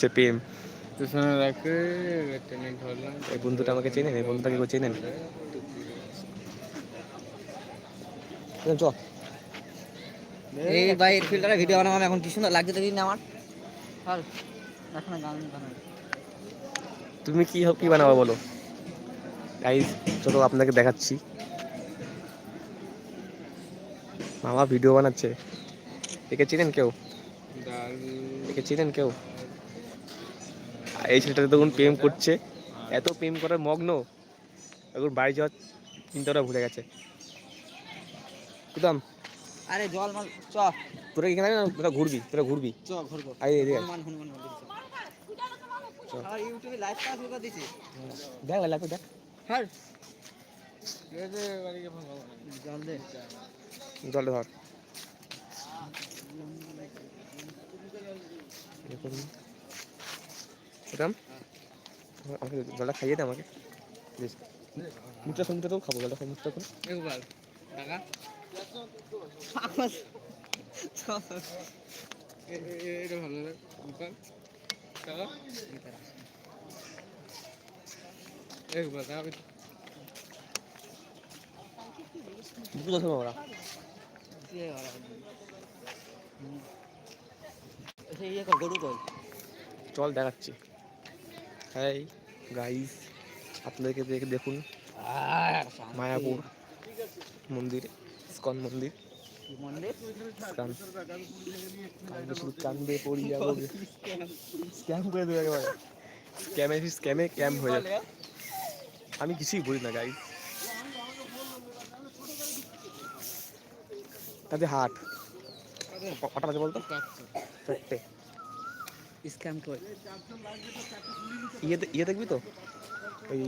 হচ্ছে প্রেম। এই বন্ধুটা আমাকে চেনেন? এই বন্ধুটাকে কেউ চেনেন? চ। এই ভাই ফিল্টারে ভিডিও বানাবো এখন কি সুন্দর লাগছে দেখি না আমার। চল এখন গান বানাই। তুমি কি কি বানাবো বলো? গাইস চলো আপনাকে দেখাচ্ছি। মামা ভিডিও বানাচ্ছে। একে চেনেন কেউ? একে চেনেন কেউ? এই ছেলেটাতে দেখুন প্রেম করছে। এত প্রেম করার মগ্ন। এখন বাড়ি যাওয়ার চিন্তাটা ভুলে গেছে। কুদাম। আরে জল মাল চ। তোরা এখানে না তোরা ঘুরবি তোরা ঘুরবি। চ ঘুরবো। আরে এদিকে। আমার ইউটিউবে লাইভ কাজ করে দিছি। দেখ দেখ। হ্যাঁ জল দে। জলটা ধর। দেখুন আমাকে জলটা খাইয়ে দে আমাকে। প্লিজ মুখটা সমুদ্র তো খাব জলটা খাই মুখটা করে একবার টাকা এটা ভালো একবার মুখটা। খাব ইয়ে কর গরু কই চল দেখাচ্ছি। হাই গাইস আপনাদেরকে দেখে দেখুন মায়াপুর মন্দির ইস্কন মন্দির। কান্দে পড়ি যাব স্ক্যাম করে দেবে একেবারে। স্ক্যামে স্ক্যামে ক্যাম হয়ে যাবে। আমি কিছুই বলি না গাইস তাতে হাট। কটা বাজে বলতো? চারটে। স্ক্যাম কই ইয়ে ইয়ে দেখবি তো? ওই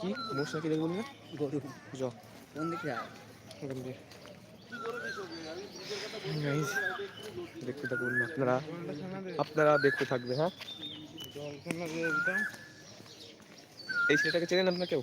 কি? মোষ নাকি দেখবি না গরু। জ কোন দিকে ওখান দিয়ে। দেখতে থাকুন আপনারা। আপনারা দেখতে থাকবে হ্যাঁ? এই ছেলেটাকে চেনেন আপনার কেউ?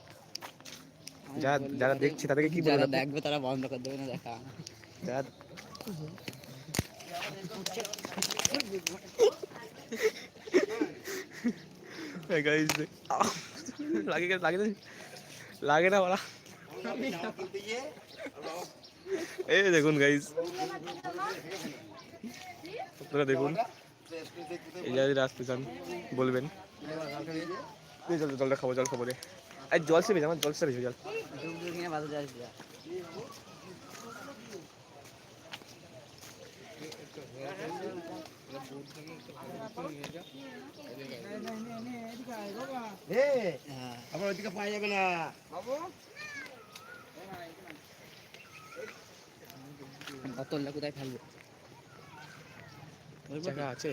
যারা- যারা দেখছে তাদেরকে কি যারা দেখবে তারা বন্ধ করে দেবে না দেখা যারা গাইস লাগে লাগে না- লাগে না বলা। এই দেখুন গাইস আপনারা দেখুন। এই যদি আসতে চান বলবেন। জলটা খাব জল খাব রে। জল সেবে আমার জল জল বাজাতে আসবে হ্যাঁ আবার ওইদিকে পাওয়া যাবে না। বোতলটা কোথায় ফেলব? জায়গা আছে।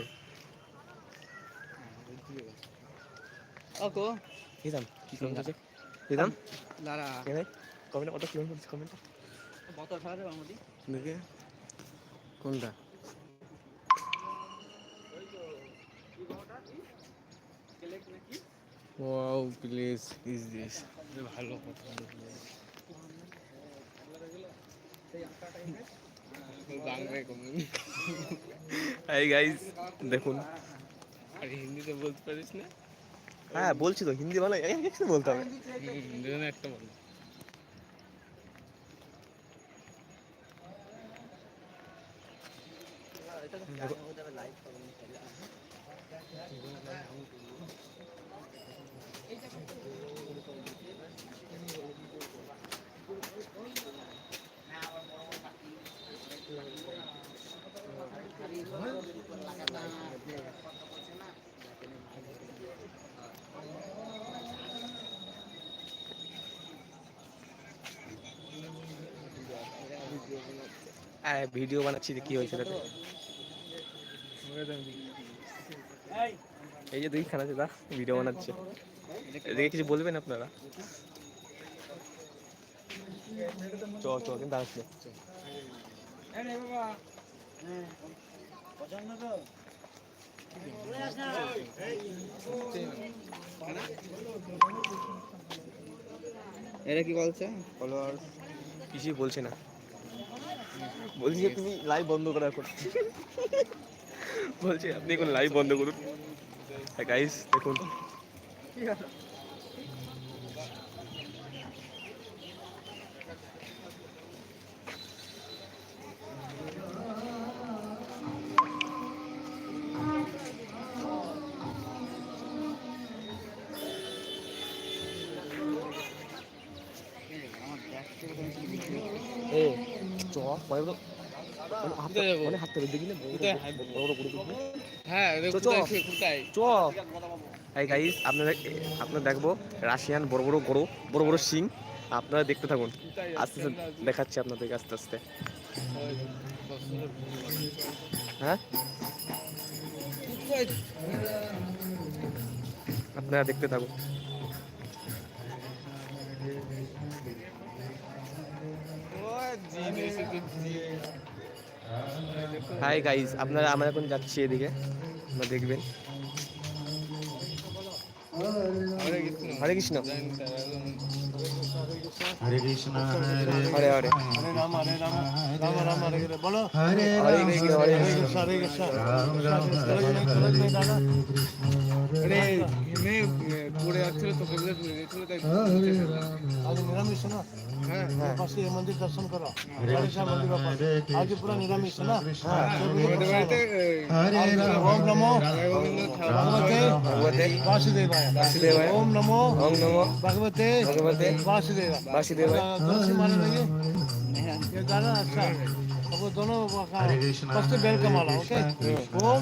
ওকো দিদাম কি কমেন্ট দিদাম দাঁড়া কে ভাই কমেন্ট কত কমেন্ট করছিস কমেন্ট দেবো দেখে কোনটা ওয়াও প্লিজ ইজ দিস ভালো কথা হাই গাইস দেখুন আর হিন্দিতে বলতে পারিস না হ্যাঁ বলছি তো হিন্দি ভালো বলতে হবে একটা বলো Thank you. ভিডিও বানাচ্ছি কি হয়েছে এই যে দুই খানা দাদা ভিডিও বানাচ্ছে। এদিকে কিছু বলবেন আপনারা? চ চ কিন্তু আসলে এটা কি বলছে? ফলোয়ার কিছুই বলছে না। বলছি তুমি লাইভ বন্ধ করো এখন বলছি আপনি এখন লাইভ বন্ধ করুন। গাইস দেখুন। আপনারা আপনারা দেখব রাশিয়ান বড় বড় গরু বড় বড় সিং আপনারা দেখতে থাকুন। আস্তে আস্তে দেখাচ্ছি আপনাদেরকে আস্তে আস্তে। হ্যাঁ? আপনারা দেখতে থাকুন। হাই গাইস আপনারা আমরা এখন যাচ্ছি এদিকে আপনারা দেখবেন হরে কৃষ্ণ হরে কৃষ্ণ হরে হরে হরে রাম হরে রাম রাম রাম হরে বলো হরে হরে কৃষ্ণ হরে কৃষ্ণ রাম রাম হরে হরে আরে এমনি পড়ে যাচ্ছিল তোকে বলে পড়ে গেছিল তাই आज निरामिष है ना হ্যাঁ बस ये मंदिर दर्शन करो चालीसा मंदिर वापस आज पूरा निरामिष है ना हाँ আমাদের বাড়িতে ओम नमो রাধাগোবিন্দ ঠাকুর भगवते ভগবতে वासुदेवाय वासुदेवाय। ओम नमो ওম নমো भगवते भगवते वासुदेवाय वासुदेवाय। तुलसी माला लगे ये गाना अच्छा अब वो दोनों फर्स्ट बेल का माला ओके ओम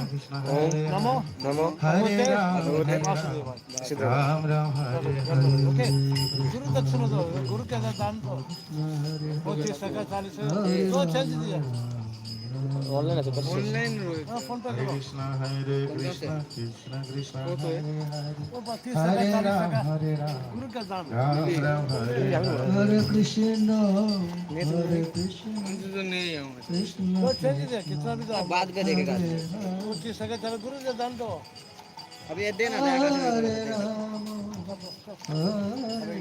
ओम नमो নমো भगवते भगवते वासुदेवाय वासुदेवाय। ओके गुरु दक्षिण दो गुरु के दान दो पच्चीस टका चालीस दो चेंज दिया অনলাইন আছে কত অনলাইন রয়েছে हाँ, फोन पे करो कृष्ण हरे कृष्ण कृष्ण कृष्ण हरे हरे वो बत्तीस टका चालीस टका हरे राम गुरु का दान राम राम हरे हरे कृष्ण हरे कृष्ण কিন্তু তো নেই আমার कृष्ण वो चेंज दिया कितना भी दो बाद में देखेगा पच्चीस टका चलो गुरु का दान दो अब ये देना था हरे राम हरे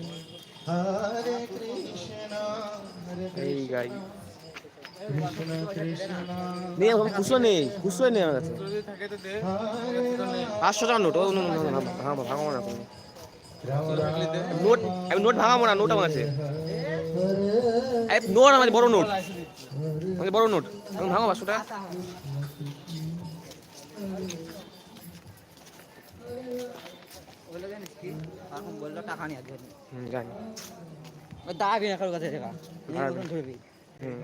वो হরে নেই এখন নেই আমার পাঁচশো টাকা নোট ও ভাঙাবো ভাঙাবো না নোট নোট ভাঙাবো না নোট আমার কাছে। নোট আমার বড় নোট। বড় নোট। এখন ভাঙো টাকা। নিয়ে জানি ওই দাবি না কারোর কাছে টাকা দাঁড়াবি। ধরবি হুম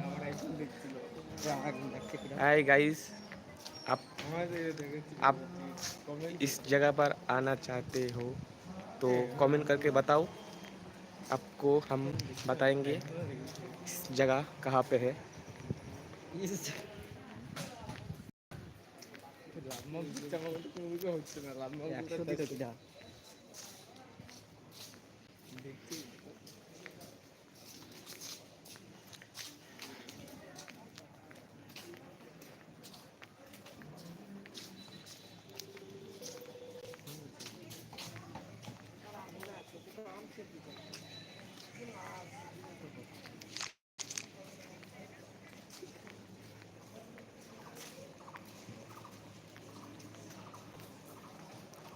দেখছি কি हाय गाइस आप আমাদের দেখেছি आप इस जगह पर आना चाहते हो तो कमेंट करके बताओ आपको हम बताएंगे इस जगह कहाँ पे है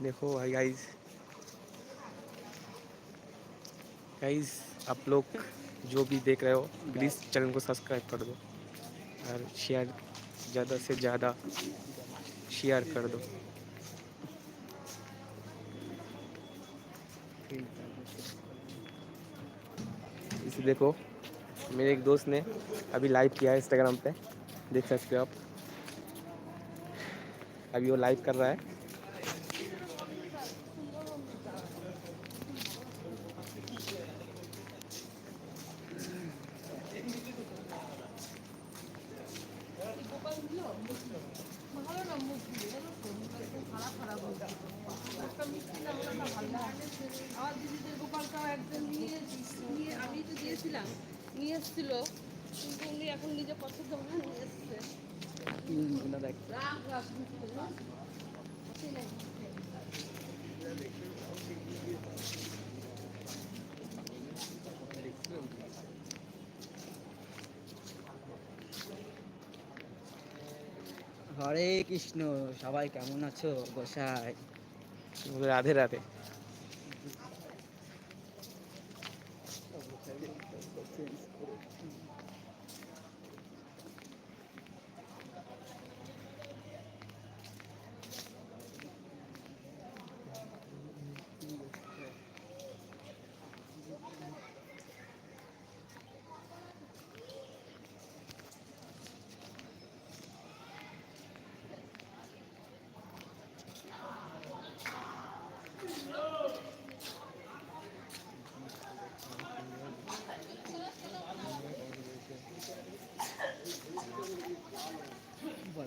देखो भाई गाइस गाइस आप लोग जो भी देख रहे हो प्लीज़ चैनल को सब्सक्राइब कर दो। और शेयर ज़्यादा से ज़्यादा शेयर कर दो। इसे देखो, मेरे एक दोस्त ने अभी लाइव किया है इंस्टाग्राम पे। देख सकते हो आप। अभी वो लाइव कर रहा है। আমার দিদিদের গোপালটাও একজন নিয়ে নিয়ে আমি তো দিয়েছিলাম। নিয়ে এসেছিল। কিন্তু উনি এখন নিজে পছন্দ করে নিয়ে এসছে? হরে কৃষ্ণ সবাই কেমন আছো? গোসাই Radhe Radhe.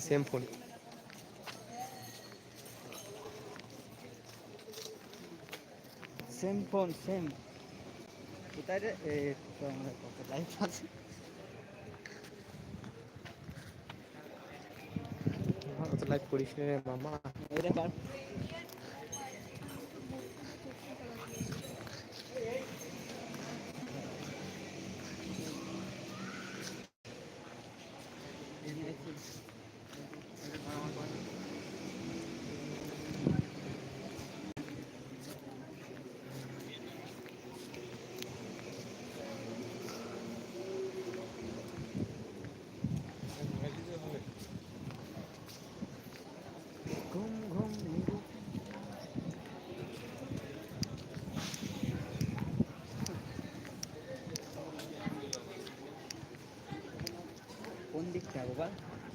Same phone same phone same কোথায় রে? আমরা কত লাইফ আছে? লাইক করিস রে মামা এটা কর ঘুম ঘুম ঘুম। কোন দিক থেকে বাবা হুম,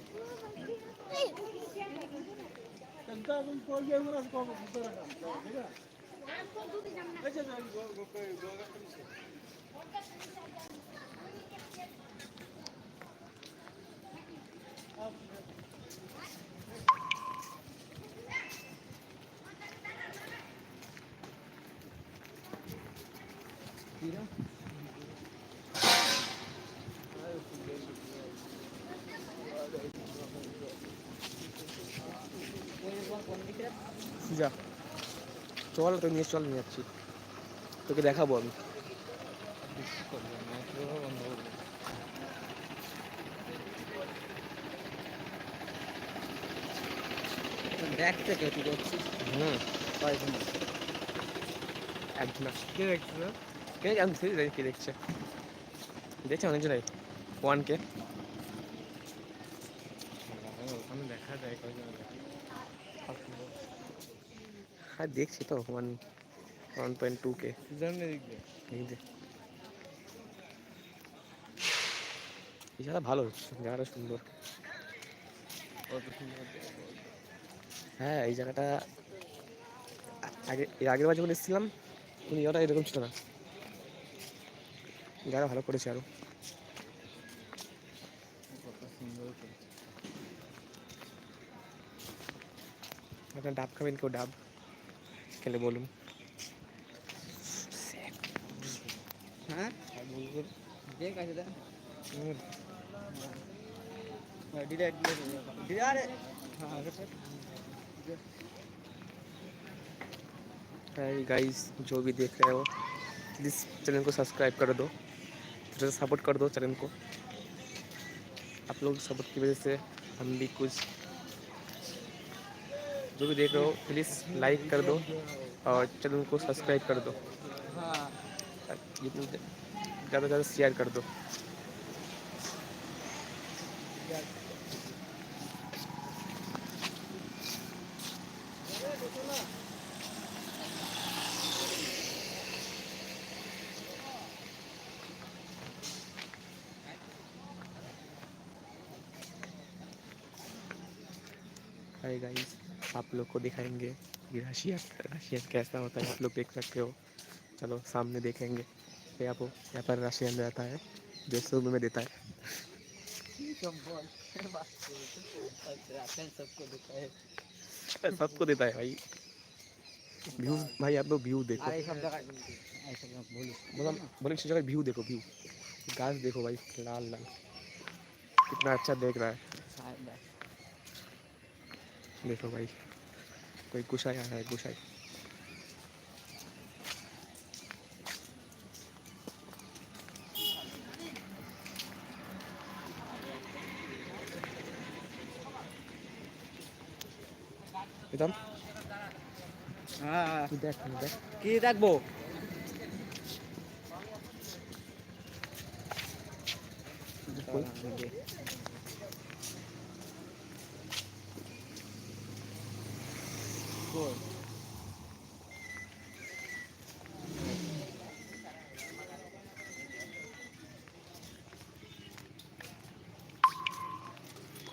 तुम कॉल के हमरा को उत्तर का ठीक है नाम को दू भी जमना अच्छा जान गो गो को गो का तुम से Tira. সুজা চল তো নিয়ে চল নিয়ে যাচ্ছি। তোকে দেখাবো আমি। ব্যাগ থেকে তুই করছিস হুম। কয়জন একজন কে দেখছিস কে আমি সেই জানি কে দেখছে। দেখছে অনেকজনাই। ওয়ান কে ওখানে দেখা যায়। হ্যাঁ দেখছি তো ওয়ান ওয়ান পয়েন্ট টু কে জায়গাটা ভালো জায়গাটা সুন্দর। হ্যাঁ এই জায়গাটা আগে এর আগের বার যখন এসেছিলাম কোন জায়গাটা এরকম ছিল না। জায়গা ভালো করেছে আরও। ডাব খাবেন কেউ ডাব? কেন বলুন হ্যাঁ দেখ আছে দেখ ডিলেট ডিলেট আরে হ্যাঁ हाय गाइस जो भी देख रहे हो प्लीज़ चैनल को सब्सक्राइब कर दो थोड़ा सा सपोर्ट कर दो चैनल को आप लोग सपोर्ट की वजह से हम भी कुछ जो भी देख रहे हो प्लीज़ लाइक कर दो और चैनल को सब्सक्राइब कर दो। ज़्यादा से ज़्यादा शेयर कर दो। हाय गाइस आप लोग को दिखाएँगे ये रशियत रशियत कैसा होता है, आप लोग देख सकते हो। चलो, सामने देखेंगे। तो यहाँ पर यहाँ पर रशियन रहता है, जो सुबह में देता है। सबको देता है भाई। व्यू, भाई आप लोग व्यू देखो। मतलब बोले जगह व्यू देखो, व्यू। घास देखो भाई, लाल लाल। कितना अच्छा देख रहा है। દેખો ભાઈ કોઈ ગુસાઈ આ ગુસાઈ একদম হ্যাঁ দেখ দেখ কি দেখবো Thank you.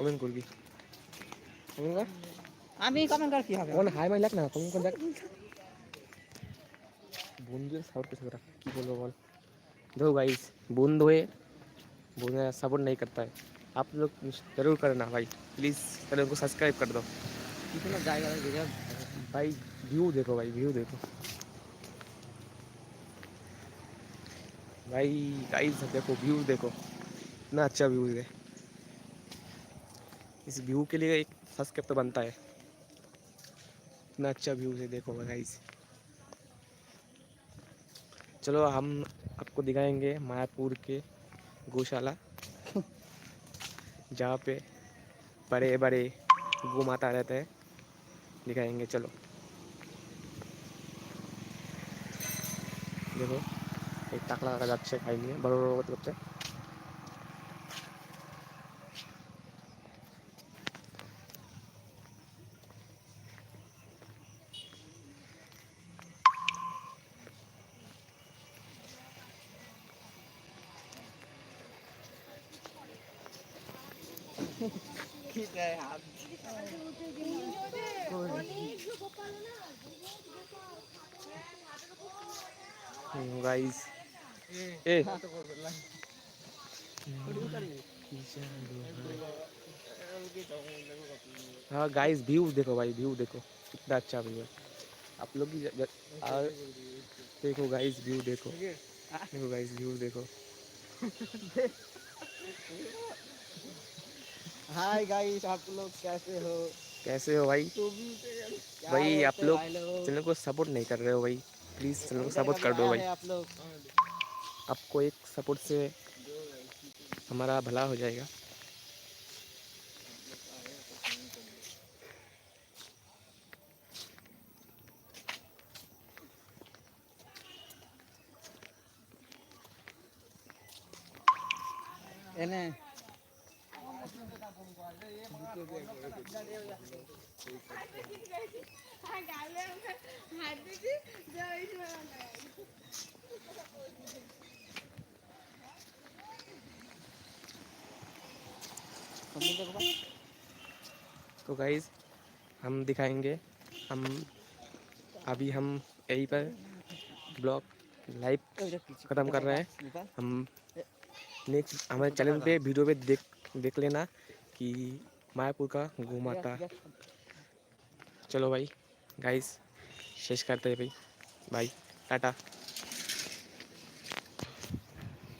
কমেন্ট করবি কমেন্ট কর আমি কমেন্ট কর কি হবে ওখানে হাই মাই লাগ না কমেন্ট করে দেখ বন্ধুদের সাপোর্ট कैसे करा की बोलो बोल देखो गाइस बूंद हुए बूंद सपोर्ट नहीं करता है आप लोग जरूर करना भाई प्लीज़ चैनल को सब्सक्राइब कर दो কিছু না জায়গা ভিডিও भाई व्यू देखो भाई व्यू देखो भाई गाइस देखो व्यू देखो इतना अच्छा व्यू है इस व्यू के लिए एक फ़र्स्ट कैप तो बनता है। इतना अच्छा व्यू है देखो गाइस चलो, हम आपको दिखाएँगे मायापुर के गौशाला। जहाँ पे बड़े बड़े गौ माता रहते हैं। दिखाएँगे, चलो। देखो, एक तकड़ा का बड़ो बड़ो बड़ो बच्चे করতে করতে কি দেয় হাত গাইস এ हाँ गाइस व्यू देखो भाई व्यू देखो कितना अच्छा व्यू है आप लोग की ज- ज- और देखो गाइस व्यू देखो देखो गाइस व्यू देखो हाय गाइस आप लोग कैसे हो? कैसे हो भाई? भाई आप लोग चैनल को सपोर्ट नहीं कर रहे हो भाई। प्लीज़ चैनल को सपोर्ट कर दो भाई। आप लोग। आपको एक सपोर्ट से हमारा भला हो जाएगा। এনে तो गाइज़ हम दिखाएँगे, हम अभी हम यहीं पर ब्लॉग लाइव खत्म कर रहे हैं। हम नेक्स्ट हमारे चैनल पे वीडियो पे देख देख लेना कि मायापुर का गौ माता चलो भाई गाइस शेष करते हैं भाई। Bye tata.